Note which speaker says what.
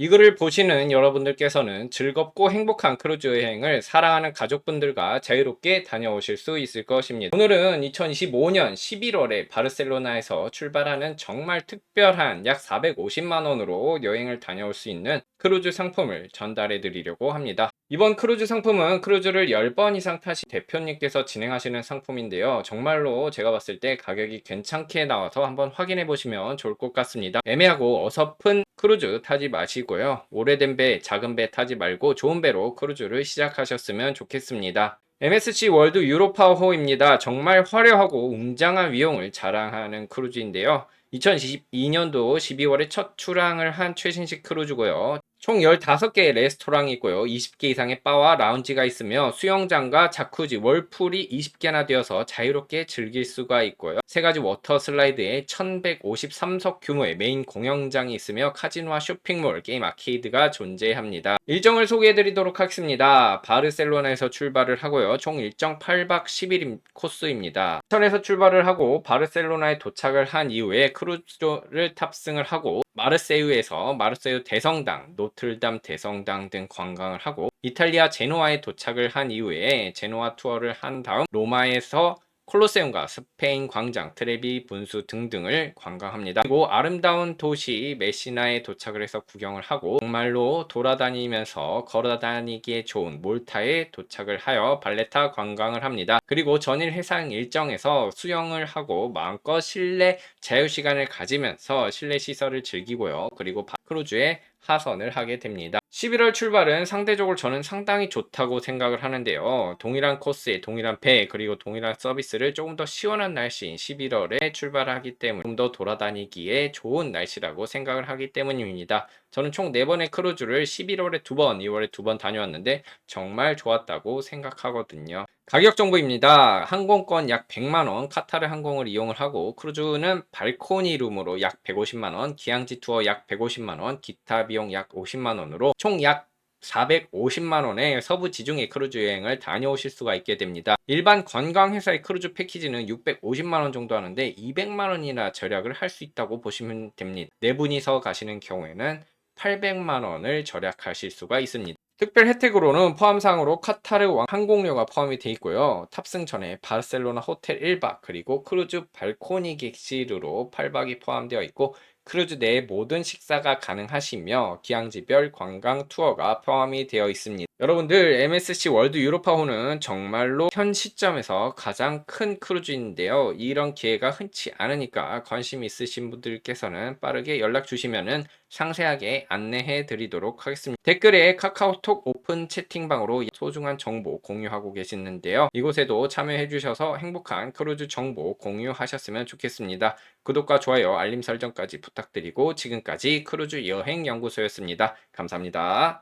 Speaker 1: 이 글을 보시는 여러분들께서는 즐겁고 행복한 크루즈 여행을 사랑하는 가족분들과 자유롭게 다녀오실 수 있을 것입니다. 오늘은 2025년 11월에 바르셀로나에서 출발하는 정말 특별한 약 450만원으로 여행을 다녀올 수 있는 크루즈 상품을 전달해 드리려고 합니다. 이번 크루즈 상품은 크루즈를 10번 이상 타신 대표님께서 진행하시는 상품인데요. 정말로 제가 봤을 때 가격이 괜찮게 나와서 한번 확인해 보시면 좋을 것 같습니다. 애매하고 어설픈 크루즈 타지 마시고요. 오래된 배, 작은 배 타지 말고 좋은 배로 크루즈를 시작하셨으면 좋겠습니다. MSC 월드 유로파호입니다. 정말 화려하고 웅장한 위용을 자랑하는 크루즈인데요. 2022년도 12월에 첫 출항을 한 최신식 크루즈고요. 총 15개의 레스토랑이 있고요. 20개 이상의 바와 라운지가 있으며 수영장과 자쿠지, 월풀이 20개나 되어서 자유롭게 즐길 수가 있고요. 세 가지 워터 슬라이드에 1153석 규모의 메인 공연장이 있으며 카지노와 쇼핑몰, 게임 아케이드가 존재합니다. 일정을 소개해 드리도록 하겠습니다. 바르셀로나에서 출발을 하고요. 총 일정 8박 10일 코스입니다. 천에서 출발을 하고 바르셀로나에 도착을 한 이후에 크루즈를 탑승을 하고 마르세유에서 마르세유 대성당, 노틀담 대성당 등 관광을 하고 이탈리아 제노아에 도착을 한 이후에 제노아 투어를 한 다음 로마에서 콜로세움과 스페인 광장, 트레비 분수 등등을 관광합니다. 그리고 아름다운 도시 메시나에 도착을 해서 구경을 하고 정말로 돌아다니면서 걸어다니기에 좋은 몰타에 도착을 하여 발레타 관광을 합니다. 그리고 전일 해상 일정에서 수영을 하고 마음껏 실내 자유 시간을 가지면서 실내 시설을 즐기고요. 그리고 크루즈에 하선을 하게 됩니다. 11월 출발은 상대적으로 저는 상당히 좋다고 생각을 하는데요. 동일한 코스에 동일한 배 그리고 동일한 서비스를 조금 더 시원한 날씨인 11월에 출발하기 때문에 좀 더 돌아다니기에 좋은 날씨라고 생각을 하기 때문입니다. 저는 총 4번의 크루즈를 11월에 2번, 2월에 2번 다녀왔는데 정말 좋았다고 생각하거든요. 가격 정보입니다. 항공권 약 100만 원, 카타르 항공을 이용을 하고 크루즈는 발코니 룸으로 약 150만 원, 기항지 투어 약 150만 원, 기타 비용 약 50만 원으로 총약 450만원의 서부 지중해 크루즈 여행을 다녀오실 수가 있게 됩니다. 일반 관광회사의 크루즈 패키지는 650만 원 정도 하는데 200만 원이나 절약을 할 수 있다고 보시면 됩니다. 네 분이서 가시는 경우에는 800만 원을 절약하실 수가 있습니다. 특별 혜택으로는 포함상으로 카타르 왕 항공료가 포함이 되어 있고요. 탑승 전에 바르셀로나 호텔 1박 그리고 크루즈 발코니 객실으로 8박이 포함되어 있고 크루즈 내에 모든 식사가 가능하시며 기항지별 관광 투어가 포함이 되어 있습니다. 여러분들 MSC 월드 유로파호는 정말로 현 시점에서 가장 큰 크루즈인데요. 이런 기회가 흔치 않으니까 관심 있으신 분들께서는 빠르게 연락 주시면은 상세하게 안내해 드리도록 하겠습니다. 댓글에 카카오톡 오픈 채팅방으로 소중한 정보 공유하고 계시는데요. 이곳에도 참여해 주셔서 행복한 크루즈 정보 공유하셨으면 좋겠습니다. 구독과 좋아요, 알림 설정까지 부탁드리고 지금까지 크루즈 여행 연구소였습니다. 감사합니다.